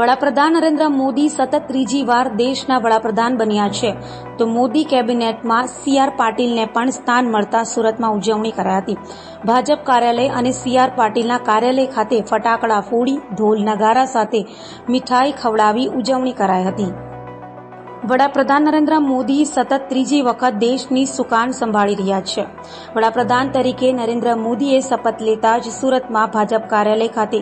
વડાપ્રધાન નરેન્દ્ર મોદી સતત ત્રીજી વાર દેશના વડાપ્રધાન બન્યા છે. તો મોદી કેબિનેટમાં સી આર પાટીલને પણ સ્થાન મળતા સુરતમાં ઉજવણી કરાઈ હતી. ભાજપ કાર્યાલય અને સી આર પાટીલના કાર્યાલય ખાતે ફટાકડા ફોડી, ઢોલ નગારા સાથે મીઠાઈ ખવડાવી ઉજવણી કરાઈ હતી. વડાપ્રધાન નરેન્દ્ર મોદી સતત ત્રીજી વખત દેશની સુકાન સંભાળી રહ્યા છે. વડાપ્રધાન તરીકે નરેન્દ્ર મોદીએ શપથ લેતા જ સુરતમાં ભાજપ કાર્યાલય ખાતે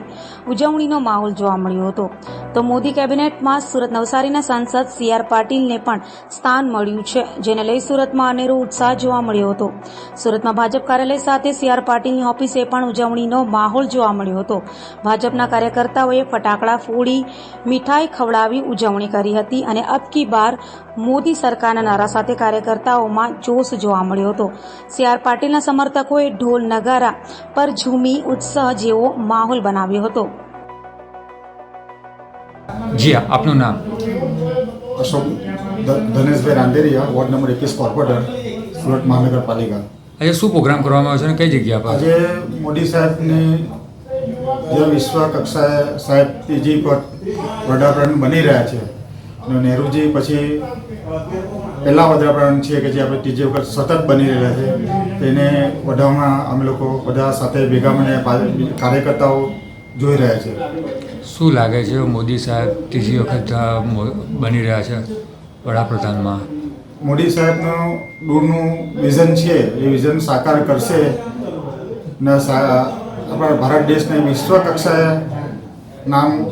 ઉજવણીનો માહોલ જોવા મળ્યો હતો. તો મોદી કેબિનેટમાં સુરત નવસારીના સાંસદ સી આર પાટીલને પણ સ્થાન મળ્યું છે, જેને લઈ સુરતમાં અનેરો ઉત્સાહ જોવા મળ્યો હતો. સુરતમાં ભાજપ કાર્યાલય સાથે સી આર પાટીલની ઓફિસે પણ ઉજવણીનો માહોલ જોવા મળ્યો હતો. ભાજપના કાર્યકર્તાઓએ ફટાકડા ફોડી મીઠાઈ ખવડાવી ઉજવણી કરી હતી અને અબકી બાર મોદી સરકારના નારા સાથે કાર્યકર્તાઓમાં જોશ જોવા મળ્યો હતો. સી આર પાટીલના સમર્થકોએ ઢોલ નગારા પર ઝૂમી ઉત્સાહ જેવો માહોલ બનાવ્યો હતો. જી આપનું નામ? અશોક ધનેશભાઈ રાંદેરિયા વોર્ડ નંબર એકવીસ કોર્પોરેટર સુરત મહાનગરપાલિકા. આજે શું પ્રોગ્રામ કરવામાં આવ્યો છે અને કઈ જગ્યા પર આજે મોદી સાહેબની જે વિશ્વ કક્ષાએ સાહેબ ત્રીજી વડાપ્રધાન બની રહ્યા છે નહેરુજી પછી પહેલા વડાપ્રધાન છે કે જે આપણે ત્રીજી વખત સતત બની રહ્યા છે. તેને વધારવામાં અમે લોકો બધા સાથે ભેગા મને કાર્યકર્તાઓ જોઈ રહ્યા છે. શું લાગે છે મોદી સાહેબ ત્રીજી વખત બની રહ્યા છે વડાપ્રધાનમાં? મોદી સાહેબનું દૂરનું વિઝન છે એ વિઝન સાકાર કરશે. ને આપણા ભારત દેશને વિશ્વ કક્ષાએ નામ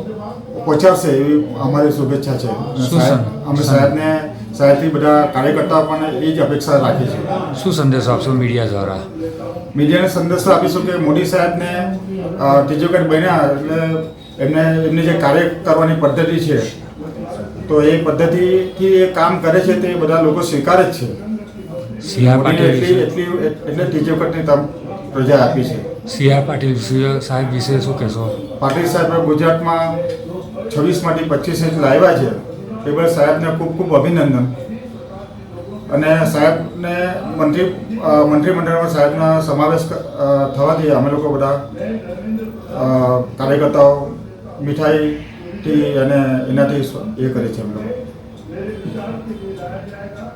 પહોંચાડશે એવી અમારી શુભેચ્છા છે. અમે સાહેબને સાહેબથી બધા કાર્યકર્તાઓ પણ એ જ અપેક્ષા રાખી છે શું સંદેશો આપશો મીડિયા દ્વારા? મીડિયાને સંદેશો આપીશું કે મોદી સાહેબને ત્રીજી બન્યા એટલે એમને એમની જે કાર્ય કરવાની પદ્ધતિ છે તો એ પદ્ધતિથી એ કામ કરે છે તે બધા લોકો સ્વીકારે જ છે. એટલી એટલી તમ પ્રજા આપી છે. સી આર પાટીલ સાહેબ વિશે શું કહેશો? પાટીલ સાહેબ ગુજરાતમાં છવ્વીસમાંથી પચીસ ઇંચ લાવ્યા છે. એ બદલ સાહેબને ખૂબ ખૂબ અભિનંદન. અને સાહેબને મંત્રી મંત્રીમંડળમાં સાહેબના સમાવેશ થવાથી અમે લોકો બધા કાર્યકર્તાઓ મીઠાઈથી અને એનાથી એ કરે છે અમે લોકો